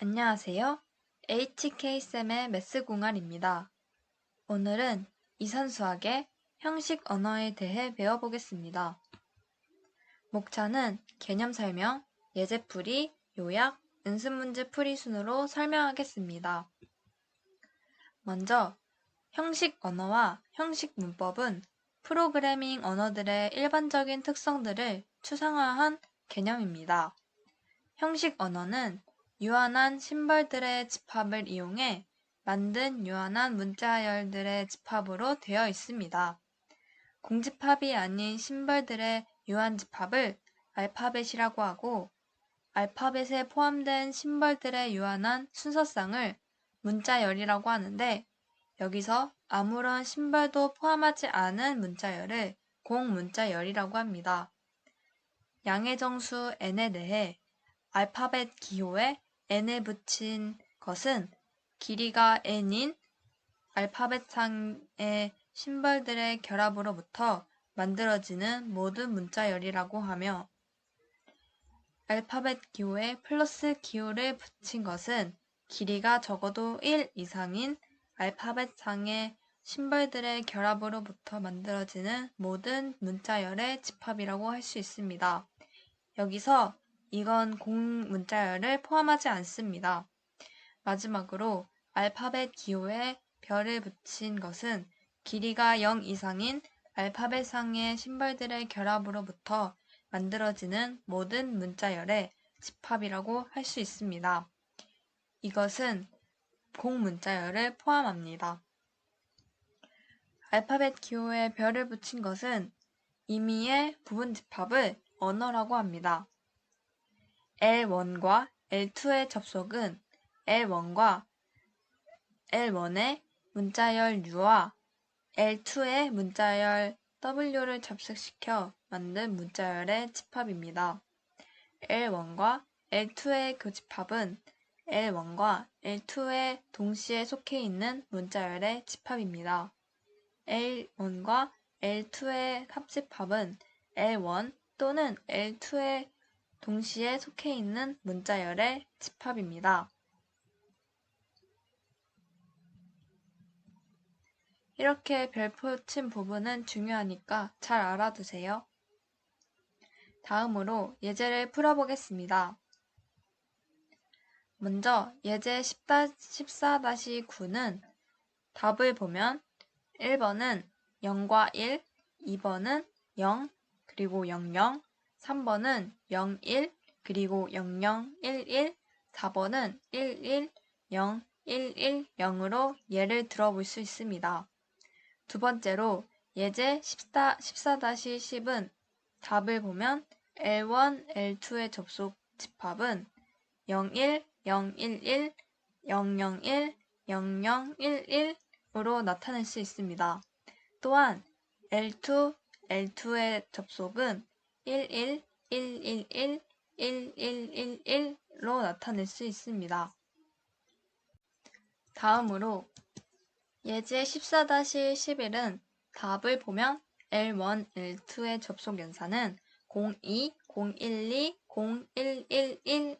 안녕하세요. HK쌤의 매스공알입니다. 오늘은 이산수학의 형식 언어에 대해 배워보겠습니다. 목차는 개념 설명, 예제풀이, 요약, 연습문제 풀이 순으로 설명하겠습니다. 먼저 형식 언어와 형식 문법은 프로그래밍 언어들의 일반적인 특성들을 추상화한 개념입니다. 형식 언어는 유한한 심벌들의 집합을 이용해 만든 유한한 문자열들의 집합으로 되어 있습니다. 공집합이 아닌 심벌들의 유한집합을 알파벳이라고 하고 알파벳에 포함된 심벌들의 유한한 순서상을 문자열이라고 하는데 여기서 아무런 심벌도 포함하지 않은 문자열을 공문자열이라고 합니다. 양의 정수 n에 대해 알파벳 기호에 n에 붙인 것은 길이가 n인 알파벳상의 심벌들의 결합으로부터 만들어지는 모든 문자열이라고 하며 알파벳 기호에 플러스 기호를 붙인 것은 길이가 적어도 1 이상인 알파벳상의 심벌들의 결합으로부터 만들어지는 모든 문자열의 집합이라고 할 수 있습니다. 여기서 이건 공 문자열을 포함하지 않습니다. 마지막으로 알파벳 기호에 별을 붙인 것은 길이가 0 이상인 알파벳상의 심벌들의 결합으로부터 만들어지는 모든 문자열의 집합이라고 할 수 있습니다. 이것은 공 문자열을 포함합니다. 알파벳 기호에 별을 붙인 것은 임의의 부분 집합을 언어라고 합니다. L1과 L2의 접속은 L1과 L1의 문자열 U와 L2의 문자열 W를 접속시켜 만든 문자열의 집합입니다. L1과 L2의 교집합은 L1과 L2의 동시에 속해 있는 문자열의 집합입니다. L1과 L2의 합집합은 L1 또는 L2의 동시에 속해 있는 문자열의 집합입니다. 이렇게 별표 친 부분은 중요하니까 잘 알아두세요. 다음으로 예제를 풀어보겠습니다. 먼저 예제 14-9는 답을 보면 1번은 0과 1, 2번은 0, 그리고 00, 3번은 01, 그리고 0011, 4번은 11, 0, 110으로 예를 들어볼 수 있습니다. 두 번째로 예제 14-10은 답을 보면 L1, L2의 접속 집합은 01, 011, 001, 0011으로 나타낼 수 있습니다. 또한 L2, L2의 접속은 11, 111, 1111로 나타낼 수 있습니다. 다음으로 예제 14-11은 답을 보면 L1, L2의 접속 연산은 02, 012, 0111로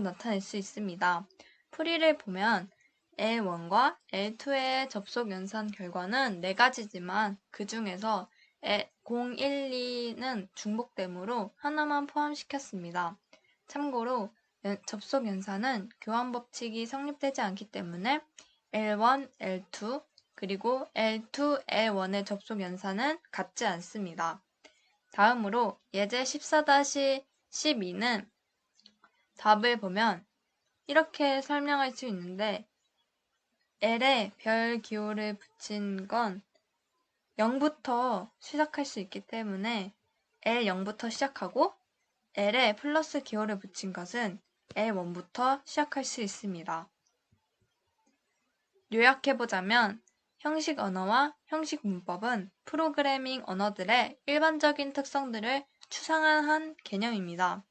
나타낼 수 있습니다. 풀이를 보면 L1과 L2의 접속 연산 결과는 4가지지만 그 중에서 012는 중복되므로 하나만 포함시켰습니다. 참고로 접속 연산은 교환 법칙이 성립되지 않기 때문에 L1, L2, 그리고 L2, L1의 접속 연산은 같지 않습니다. 다음으로 예제 14-12는 답을 보면 이렇게 설명할 수 있는데 L에 별 기호를 붙인 건 0부터 시작할 수 있기 때문에 L 0부터 시작하고 L에 플러스 기호를 붙인 것은 L1부터 시작할 수 있습니다. 요약해보자면 형식 언어와 형식 문법은 프로그래밍 언어들의 일반적인 특성들을 추상화한 개념입니다.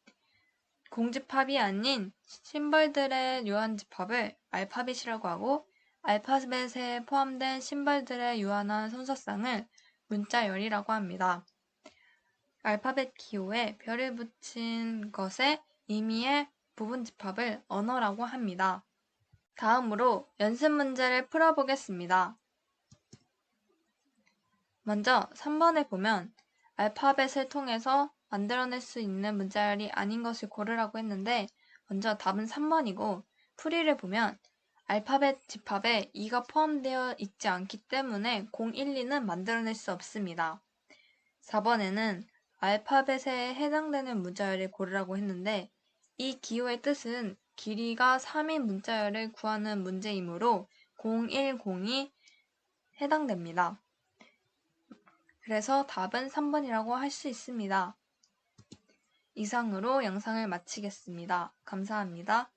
공집합이 아닌 심벌들의 요한집합을 알파벳이라고 하고 알파벳에 포함된 심벌들의 유한한 순서상을 문자열이라고 합니다. 알파벳 기호에 별을 붙인 것의 의미의 부분 집합을 언어라고 합니다. 다음으로 연습 문제를 풀어보겠습니다. 먼저 3번에 보면 알파벳을 통해서 만들어낼 수 있는 문자열이 아닌 것을 고르라고 했는데 먼저 답은 3번이고 풀이를 보면 알파벳 집합에 2가 포함되어 있지 않기 때문에 0, 1, 2는 만들어낼 수 없습니다. 4번에는 알파벳에 해당되는 문자열을 고르라고 했는데 이 기호의 뜻은 길이가 3인 문자열을 구하는 문제이므로 010이 해당됩니다. 그래서 답은 3번이라고 할 수 있습니다. 이상으로 영상을 마치겠습니다. 감사합니다.